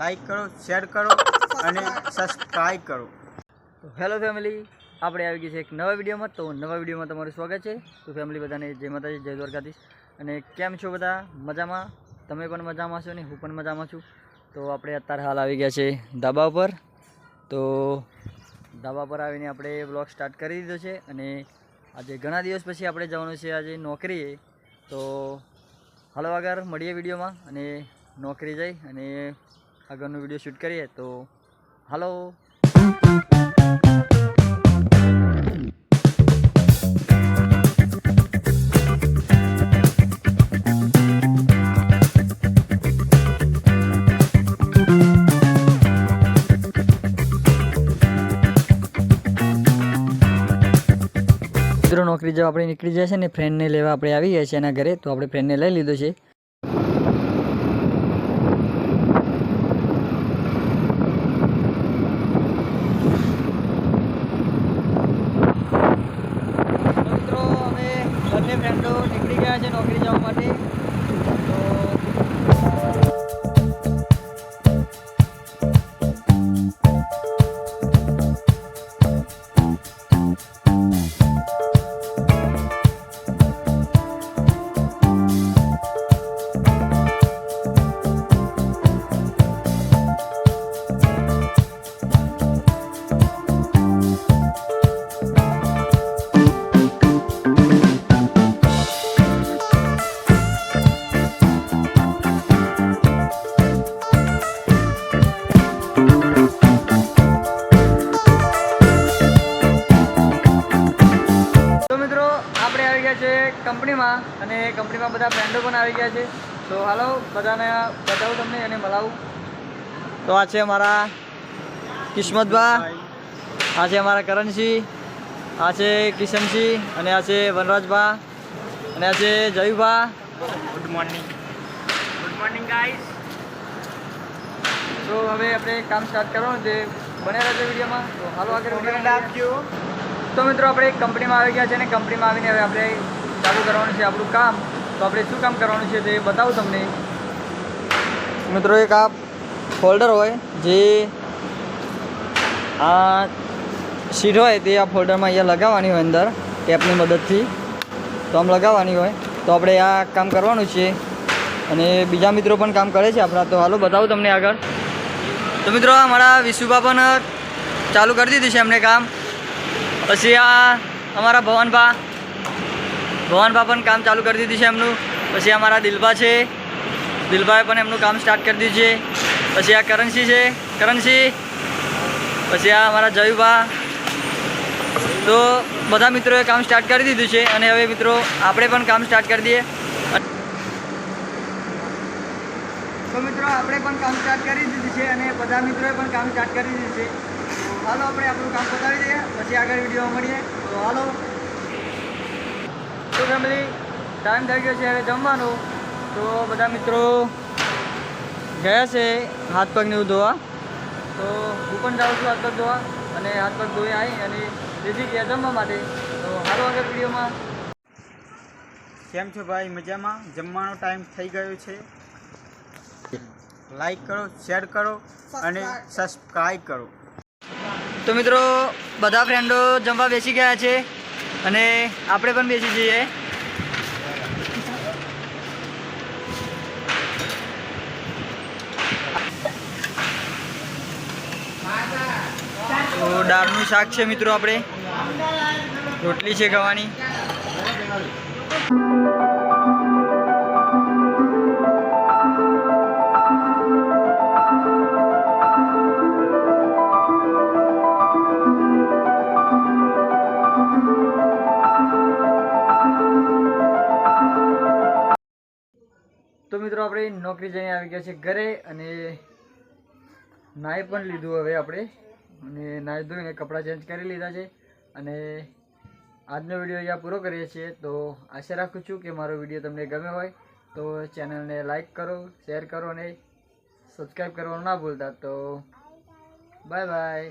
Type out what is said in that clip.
Like કરો, share કરો અને સબસ્ક્રાઈબ કરો. તો હેલો ફેમિલી, આપણે આવી ગઈ છે એક નવા વિડીયોમાં. તો નવા વિડીયોમાં તમારું સ્વાગત છે. તો ફેમિલી, બધાને જય માતાજી, જય દ્વારકાધીશ. અને કેમ છો બધા? મજામાં? તમે પણ મજામાં છો ને? હું પણ મજામાં છું. તો આપણે અત્યારે હાલ આવી ગયા છે ધાબા ઉપર. તો ધાબા પર આવીને આપણે બ્લોગ સ્ટાર્ટ કરી દીધો છે. અને આજે ઘણા દિવસ પછી આપણે જવાનું છે આજે નોકરીએ. તો હાલો આગળ મળીએ વિડીયોમાં. અને નોકરી જઈ અને આગળનો વીડિયો શૂટ કરીએ તો હાલો. મિત્રો, નોકરી જવા આપણે નીકળી જાય છે ને ફ્રેન્ડને લેવા આપણે આવી ગયા છે એના ઘરે, તો આપણે ફ્રેન્ડને લઈ લીધો છે. તો ગયા છે કંપનીમાં અને કંપનીમાં બધા ફ્રેન્ડો પણ આવી ગયા છે. તો હાલો બધાને બતાવું તમને અને મળાવું. તો આ છે અમારા કિસ્મતભા આ છે અમારા કરણસિંહ આ છે કિશનસિંહ અને આ છે વનરાજભા અને આ છે Jayubha. Good morning good morning guys તો હવે આપણે કામ સ્ટાર્ટ કરવાનું છે. બન્યા રહેશે વિડીયોમાં. તો હાલો આગળ વીડિયો આપજો તો મિત્રો આપણે એક કંપનીમાં આવી ગયા છે અને કંપનીમાં આવીને હવે આપણે ચાલુ કરવાનું છે આપણું કામ. તો આપણે શું કામ કરવાનું છે તે બતાવું તમને. મિત્રો એક આ ફોલ્ડર હોય જે આ શીટ હોય તે આ ફોલ્ડરમાં અહીંયા લગાવવાની હોય અંદર ટેપની મદદથી. તો આમ લગાવવાની હોય. તો આપણે આ કામ કરવાનું છે. અને બીજા મિત્રો પણ કામ કરે છે આપણા. તો હાલો બતાવું તમને આગળ. તો મિત્રો અમારા વિશુભા પણ ચાલુ કરી દીધું છે એમને કામ. પછી આ અમારા ભવનભા ભવનભા પણ કામ ચાલુ કરી દીધું છે એમનું. પછી અમારા દિલભા છે. દિલભાએ પણ એમનું કામ સ્ટાર્ટ કરી દીધું છે. પછી આ કરણસિંહ છે. કરણસિંહ. પછી આ અમારા જયુભા તો બધા મિત્રોએ કામ સ્ટાર્ટ કરી દીધું છે અને હવે મિત્રો આપણે પણ કામ સ્ટાર્ટ કરી દઈએ. તો મિત્રો આપણે પણ કામ સ્ટાર્ટ કરી દીધું છે અને બધા મિત્રોએ પણ કામ સ્ટાર્ટ કરી દીધું છે. હાલો આપણે આપણું કામ પતાવી દઈએ. પછી આગળ વીડિયો મળીએ. તો હાલો. તો ફેમિલી ટાઈમ થઈ ગયો છે હવે જમવાનો. તો બધા મિત્રો ગયા છે હાથ પગને એવું ધોવા. તો હું પણ જાઉં છું હાથ પગ ધોવા અને હાથ પગ ધોઈ આવી અને બેસી ગયા જમવા માટે. તો હાલો આગળ વિડીયોમાં. કેમ છો ભાઈ? મજામાં? જમવાનો ટાઈમ થઈ ગયો છે. લાઈક કરો શેર કરો અને સબસ્ક્રાઈબ કરો. તો મિત્રો, બધા ફ્રેન્ડો જમવા બેસી ગયા છે અને આપણે પણ બેસી જઈએ. તો દાળનું શાક છે મિત્રો આપણે. રોટલી છે ગવાની આપણે નોકરી જઈને આવી ગયા છે ઘરે અને નાહી પણ લીધું હવે આપણે. અને નાહી ધોઈને કપડાં ચેન્જ કરી લીધા છે. અને આજનો વીડિયો અહીંયા પૂરો કરીએ છીએ. તો આશા રાખું છું કે મારો વીડિયો તમને ગમે હોય તો ચેનલને લાઈક કરો શેર કરો અને સબસ્ક્રાઈબ કરવાનું ના ભૂલતા. તો બાય બાય